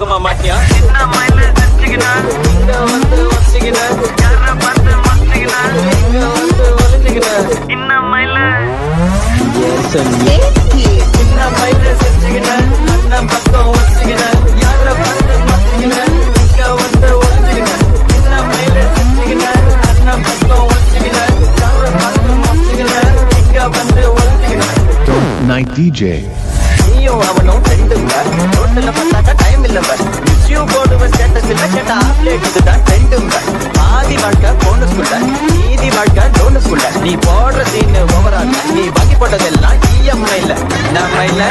மாட்டியா வந்து ஒளிஞ்சுக்கின Night DJ. நீயும் அவனும் ரெண்டுங்க ரோட்ல பார்த்தாக்கா டைம் இல்லங்க மிஸ்யூ போடுவ ஸ்டேட்டஸ் இல்ல கேட்ட ஆப்லேட் இதுதான் ட்ரெண்டுங்க பாதி வாழ்க்கை போனஸ்குள்ள மீதி வாழ்க்கை டோனஸ்குள்ள நீ போடுற சீன் ஓவரால் நீ பாக்கி போட்டதெல்லாம் இஎம்ஐல நம்ம இல்ல